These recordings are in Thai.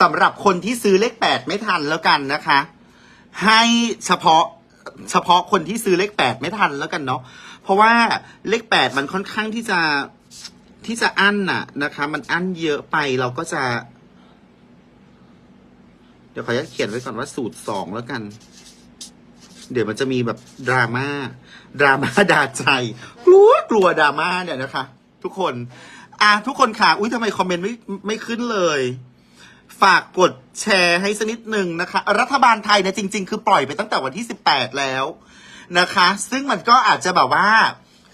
สำหรับคนที่ซื้อเลขแปดไม่ทันแล้วกันนะคะ ให้เฉพาะเฉพาะคนที่ซื้อเลขแปดไม่ทันแล้วกันเนาะเพราะว่าเลขแปดมันค่อนข้างที่จะที่จะอั้นน่ะนะคะ มันอั้นเยอะไปเราก็จะ เดี๋ยวขออนุญาตเขียนไว้ก่อนว่าสูตรสองแล้วกัน เดี๋ยวมันจะมีแบบดราม่าดราม่าด่าใจกลัวกลัวดราม่าเนี่ยนะคะ ทุกคน อะทุกคนค่ะ อุ้ยทำไมคอมเมนต์ไม่ไม่ขึ้นเลย ฝากกดแชร์ให้สักนิดหนึ่งนะคะ รัฐบาลไทยเนี่ยจริง ๆ คือปล่อยไปตั้งแต่วันที่ 18 แล้วนะคะ ซึ่งมันก็อาจจะแบบว่า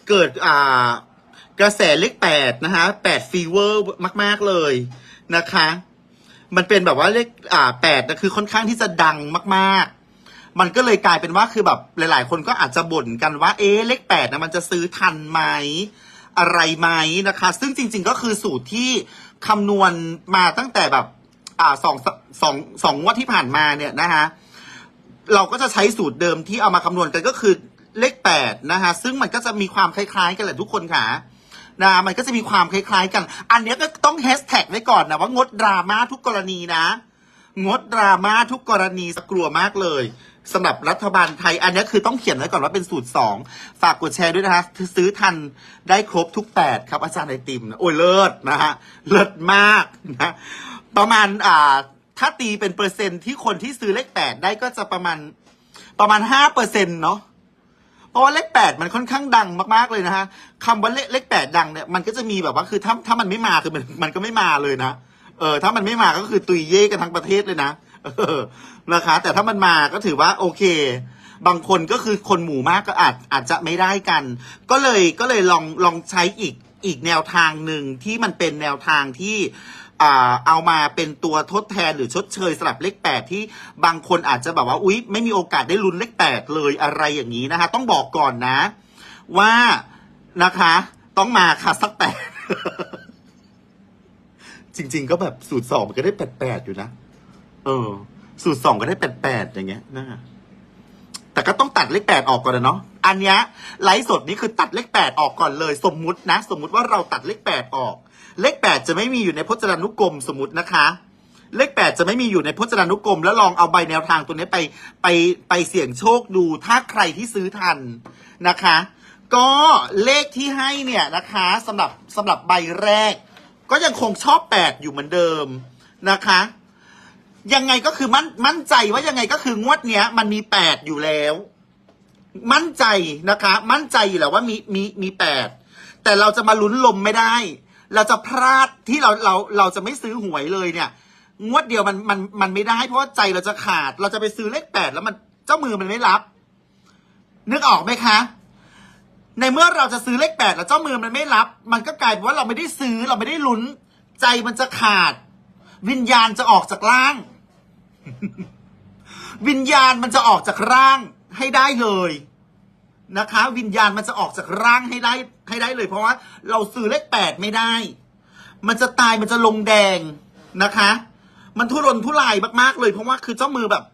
เกิดอ่ากระแสเลข8นะคะ8ฟีเวอร์มาก ๆ เลยนะคะ มันเป็นแบบว่าเลขอ่า8นะคือค่อนข้างที่จะดังมาก ๆ มันก็เลยกลายเป็นว่าคือแบบหลาย ๆ คนก็อาจจะบ่นกันว่า เอ๊ะเลขแปดนะมันจะซื้อทันไหมอะไรไหมนะคะ ซึ่งจริง ๆ ก็คือสูตรที่คำนวณมาตั้งแต่แบบ อ่าสองสองสองงวดที่ผ่านมาเนี่ยนะคะเราก็จะใช้สูตรเดิมที่เอามาคำนวณกันก็คือเลขแปดนะคะซึ่งมันก็จะมีความคล้าย ๆ กันแหละทุกคนค่ะนะมันก็จะมีความคล้าย ๆ กัน อันนี้ก็ต้องแฮชแท็กไว้ก่อนนะว่างดดราม่าทุกกรณีนะ งดดราม่าทุกกรณีสกลัวมากเลยสำหรับรัฐบาลไทย อันนี้คือต้องเขียนไว้ก่อนว่าเป็นสูตรสองฝากกดแชร์ด้วยนะคะซื้อทันได้ครบทุกแปดครับอาจารย์ไอติมนะโอ้ยเลิศนะฮะเลิศมากนะ ประมาณอ่าถ้าตีเป็นเปอร์เซ็นต์ที่คนที่ซื้อเลขแปดได้ก็จะประมาณประมาณห้าเปอร์เซ็นต์เนาะเพราะว่าเลขแปดมันค่อนข้างดังมากๆเลยนะฮะคำว่าเลขเลขแปดดังเนี่ยมันก็จะมีแบบว่าคือถ้าถ้ามันไม่มาคือมันมันก็ไม่มาเลยนะเออถ้ามันไม่มาก็คือตุยเย่กันทั้งประเทศเลยนะเออนะคะ แต่ถ้ามันมาก็ถือว่าโอเค บางคนก็คือคนหมู่มากก็อาจอาจจะไม่ได้กัน ก็เลยก็เลยลองลองใช้อีกอีกแนวทางหนึ่งที่มันเป็นแนวทางที่ เอามาเป็นตัวทดแทนหรือชดเชยสลับเลขแปดที่บางคนอาจจะแบบว่าอุ๊ยไม่มีโอกาสได้ลุ้นเลขแปดเลยอะไรอย่างนี้นะคะ ต้องบอกก่อนนะ ว่านะคะ ต้องมาค่ะสักแปดจริง ๆ ก็แบบสูตรสองก็ได้แปดแปดอยู่นะเออ สูตรสองก็ได้แปดแปดอย่างเงี้ยนะแต่ก็ต้องตัดเลขแปดออกก่อนนะเนาะอันเนี้ยไลฟ์สดนี้คือตัดเลขแปดออกก่อนเลย สมมุตินะ สมมุติว่าเราตัดเลขแปดออก เลขแปดจะไม่มีอยู่ในพจนานุกรมสมมตินะคะ เลขแปดจะไม่มีอยู่ในพจนานุกรม แล้วลองเอาใบแนวทางตัวนี้ไปไปไปเสี่ยงโชคดูถ้าใครที่ซื้อทันนะคะ ก็เลขที่ให้เนี่ยนะคะสำหรับสำหรับใบแรก ก็ยังคงชอบแปดอยู่เหมือนเดิมนะคะยังไงก็คือมั่นมั่นใจว่ายังไงก็คืองวดเนี้ย มันมีแปดอยู่แล้ว มั่นใจนะคะ มั่นใจอยู่แล้วว่ามีมีมีแปดแต่เราจะมาลุ้นลมไม่ได้ เราจะพลาดที่เราเราเราจะไม่ซื้อหวยเลยเนี่ย งวดเดียวมันมันมันไม่ได้เพราะว่าใจเราจะขาด เราจะไปซื้อเลขแปดแล้วมันเจ้ามือมันไม่รับ นึกออกไหมคะ ในเมื่อเราจะซื้อเลขแปดแล้วเจ้ามือมันไม่รับ มันก็กลายเป็นว่าเราไม่ได้ซื้อเราไม่ได้ลุ้น ใจมันจะขาด วิญญาณจะออกจากร่าง วิญญาณมันจะออกจากร่างให้ได้เลย นะคะ วิญญาณมันจะออกจากร่างให้ได้ให้ได้เลย เพราะว่า เราซื้อเลขแปดไม่ได้ มันจะตายมันจะลงแดงนะคะ มันทุรนทุรายมากๆเลย เพราะว่าคือเจ้ามือแบบ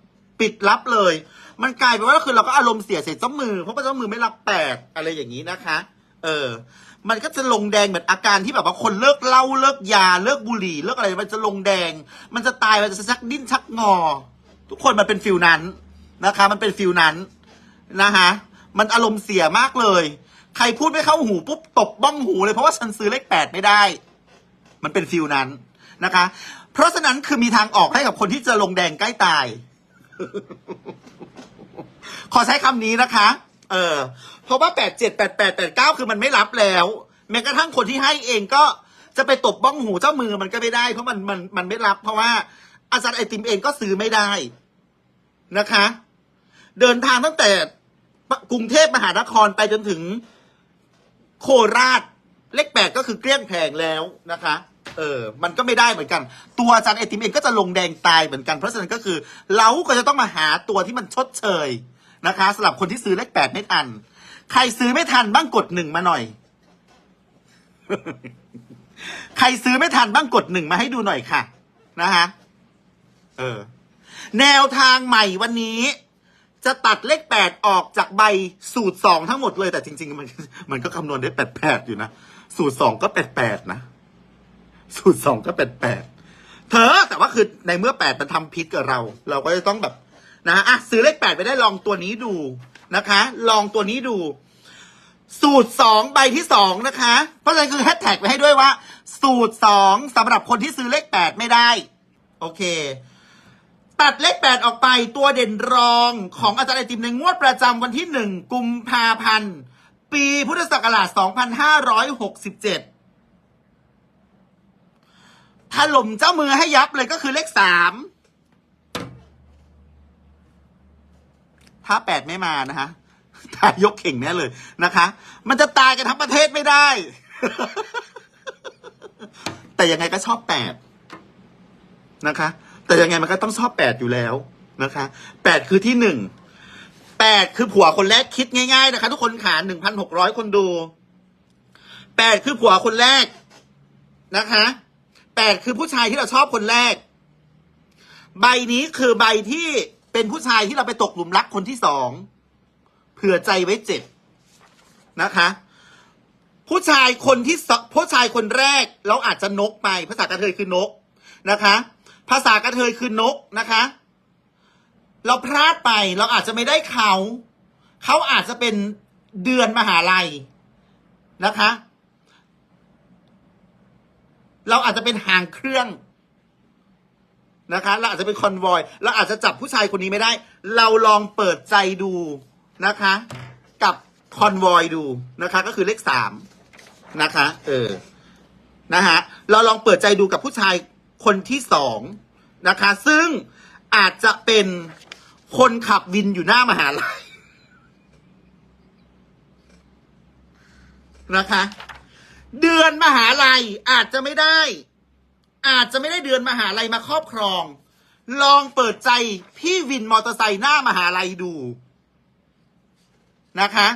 ปิดลับเลย มันกลายเป็นว่าคือเราก็อารมณ์เสียเสียเจ้ามือเพราะว่าเจ้ามือไม่รับแปดอะไรอย่างนี้นะคะ เออ มันก็จะลงแดงเหมือนอาการที่แบบว่าคนเลิกเหล้าเลิกยาเลิกบุหรี่เลิกอะไร มันจะลงแดง มันจะตายมันจะชักดิ้นชักงอ ทุกคนมันเป็นฟิลนั้นนะคะ มันเป็นฟิลนั้นนะคะ มันอารมณ์เสียมากเลย ใครพูดไม่เข้าหูปุ๊บตบบ้องหูเลยเพราะว่าฉันซื้อเลขแปดไม่ได้ มันเป็นฟิลนั้นนะคะ เพราะฉะนั้นคือมีทางออกให้กับคนที่จะลงแดงใกล้ตาย ขอใช้คำนี้นะคะ เออ เพราะว่าแปดเจ็ดแปดแปดแปดเก้าคือมันไม่รับแล้วแม้กระทั่งคนที่ให้เองก็จะไปตบบ้องหูเจ้ามือมันก็ไม่ได้ เพราะมันมันมันไม่รับ เพราะว่าอาจารย์ไอติมเองก็ซื้อไม่ได้นะคะ เดินทางตั้งแต่ กรุงเทพมหานครไปจนถึงโคราชเลขแปดก็คือเกลี้ยงแผงแล้วนะคะ เออ มันก็ไม่ได้เหมือนกัน ตัวอาจารย์ไอติมเองก็จะลงแดงตายเหมือนกัน เพราะฉะนั้นก็คือ เราก็จะต้องมาหาตัวที่มันชดเชยนะคะสำหรับคนที่ซื้อเลขแปดไม่ทัน ใครซื้อไม่ทันบ้างกดหนึ่งมาหน่อย ใครซื้อไม่ทันบ้างกดหนึ่งมาให้ดูหน่อยค่ะ นะคะ เออ แนวทางใหม่วันนี้ จะตัดเลขแปดออกจากใบสูตรสองทั้งหมดเลย แต่จริง ๆ มัน มันก็คำนวณได้แปดแปดอยู่นะ สูตรสองก็แปดแปดนะ สูตรสองก็แปดแปดเธอแต่ว่าคือในเมื่อแปดมันทำพิษกับเรา เราก็จะต้องแบบนะฮะอะซื้อเลขแปดไปได้ลองตัวนี้ดูนะคะ ลองตัวนี้ดู สูตรสองใบที่สองนะคะ เพราะฉะนั้นคือแฮชแท็กไปให้ด้วยว่า สูตรสองสำหรับคนที่ซื้อเลขแปดไม่ได้ โอเค ตัดเลขแปดออกไปตัวเด่นรองของอาจารย์ไอติมในงวดประจำวันที่หนึ่งกุมภาพันธ์ ปีพุทธศักราช 2567ถล่มเจ้ามือให้ยับเลยก็คือเลขสามถ้าแปดไม่มานะฮะตายยกเข่งแน่เลยนะคะ มันจะตายกันทั้งประเทศไม่ได้ แต่ยังไงก็ชอบแปดนะคะ แต่ยังไงมันก็ต้องชอบแปดอยู่แล้วนะคะแปดคือที่หนึ่งแปดคือผัวคนแรกคิดง่ายๆนะคะ ทุกคนขาหนึ่งพันหกร้อยคนดูแปดคือผัวคนแรกนะคะแปดคือผู้ชายที่เราชอบคนแรก ใบนี้คือใบที่เป็นผู้ชายที่เราไปตกหลุมรักคนที่สองเผื่อใจไว้เจ็บนะคะ ผู้ชายคนที่ผู้ชายคนแรก เราอาจจะนกไป ภาษากระเทยคือนกนะคะ ภาษากระเทยคือนกนะคะ เราพลาดไปเราอาจจะไม่ได้เขา เขาอาจจะเป็นเดือนมหาลัยนะคะ เราอาจจะเป็นหางเครื่องนะคะ เราอาจจะเป็นคอนวอย เราอาจจะจับผู้ชายคนนี้ไม่ได้ เราลองเปิดใจดูนะคะ กับคอนวอยดูนะคะ ก็คือเลขสามนะคะ เออ นะฮะ เราลองเปิดใจดูกับผู้ชาย คนที่สองนะคะ ซึ่งอาจจะเป็นคนขับวินอยู่หน้ามหาลัยนะคะ เดือนมหาลัยอาจจะไม่ได้ อาจจะไม่ได้เดือนมหาลัยมาครอบครอง ลองเปิดใจพี่วินมอเตอร์ไซค์หน้ามหาลัยดูนะคะ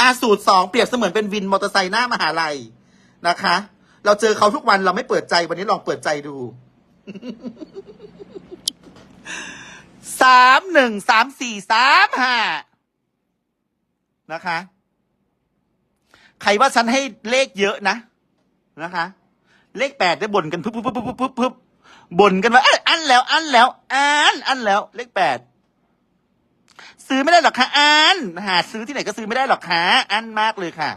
อาสูตรสองเปรียบเสมือนเป็นวินมอเตอร์ไซค์หน้ามหาลัยนะคะ เราเจอเขาทุกวันเราไม่เปิดใจวันนี้ลองเปิดใจดูสามหนึ่งสามสี่สามห้านะคะ ใครว่าฉันให้เลขเยอะนะนะคะ เลขแปดได้บ่นกันพึบพึบพึบพึบพึบพึบบ่นกันว่าอันแล้วอันแล้วอันอันแล้ว เลขแปดซื้อไม่ได้หรอกค่ะอันหาซื้อที่ไหนก็ซื้อไม่ได้หรอกค่ะอันมากเลยค่ะ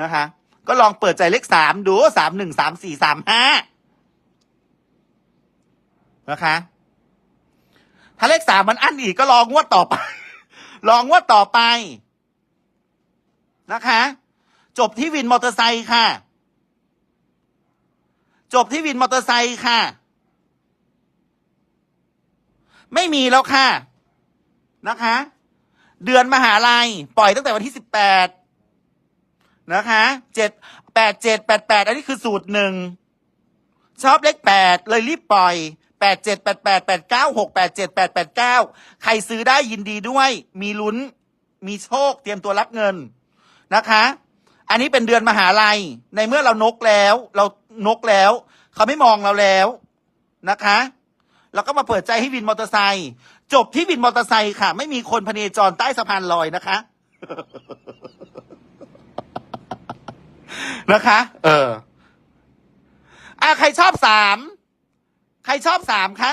นะคะ ก็ลองเปิดใจเลขสามดูสามหนึ่งสามสี่สามห้านะคะ ถ้าเลขสามมันอั้นอีกก็ลองงวดต่อไป ลองงวดต่อไปนะคะ จบที่วินมอเตอร์ไซค์ค่ะ จบที่วินมอเตอร์ไซค์ค่ะ ไม่มีแล้วค่ะ นะคะ เดือนมหาลัย ปล่อยตั้งแต่วันที่สิบแปด นะคะเจ็ดแปดเจ็ดแปดแปดอันนี้คือสูตรหนึ่งชอบเลขแปดเลยรีบปล่อยแปดเจ็ดแปดแปดแปดเก้าหกแปดเจ็ดแปดแปดเก้าใครซื้อได้ยินดีด้วย มีลุ้น มีโชคเตรียมตัวรับเงินนะคะ อันนี้เป็นเดือนมหาลัย ในเมื่อเรานกแล้ว เรานกแล้ว เขาไม่มองเราแล้วนะคะเราก็มาเปิดใจให้วินมอเตอร์ไซค์จบที่วินมอเตอร์ไซค์ค่ะ ไม่มีคนพเนจรใต้สะพานลอยนะคะ นะคะ เออ อะใครชอบสามใครชอบสามคะ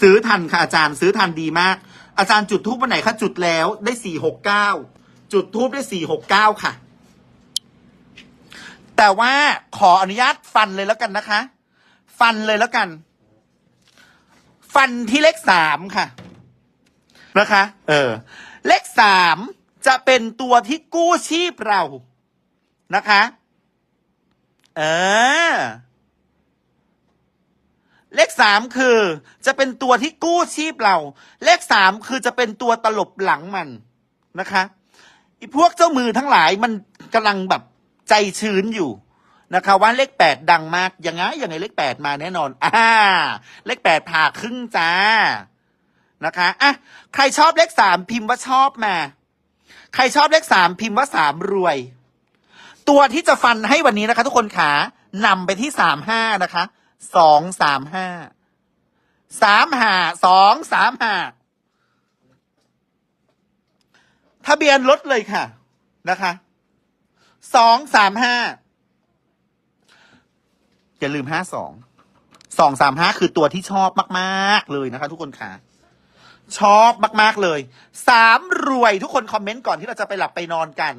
ซื้อทันค่ะอาจารย์ซื้อทันดีมาก อาจารย์จุดทูปวันไหนคะจุดแล้วได้สี่หกเก้าจุดทูปได้สี่หกเก้าค่ะ แต่ว่าขออนุญาตฟันเลยแล้วกันนะคะ ฟันเลยแล้วกัน ฟันที่เลขสามค่ะนะคะ เออ เลขสามจะเป็นตัวที่กู้ชีพเรา นะคะ เออ เลขสามคือ จะเป็นตัวที่กู้ชีพเรา เลขสามคือจะเป็นตัวตลบหลังมันนะคะไอพวกเจ้ามือทั้งหลายมันกำลังแบบใจชื้นอยู่นะคะว่าเลขแปดดังมาก ยังไงยังไงเลขแปดมาแน่นอน อ่า เลขแปดผ่าครึ่งจ้านะคะอะใครชอบเลขสามพิมพ์ว่าชอบมา ใครชอบเลขสามพิมพ์ว่าสามรวย ตัวที่จะฟันให้วันนี้นะคะ ทุกคนขานำไปที่สามห้านะคะสองสามห้าสามห้าสองสามห้าทะเบียนรถเลยค่ะนะคะสองสามห้าอย่าลืมห้าสองสองสามห้าคือตัวที่ชอบมาก ๆ เลยนะคะ ทุกคนค่ะ ชอบมาก ๆ เลยสามรวยทุกคนคอมเมนต์ก่อนที่เราจะไปหลับไปนอนกัน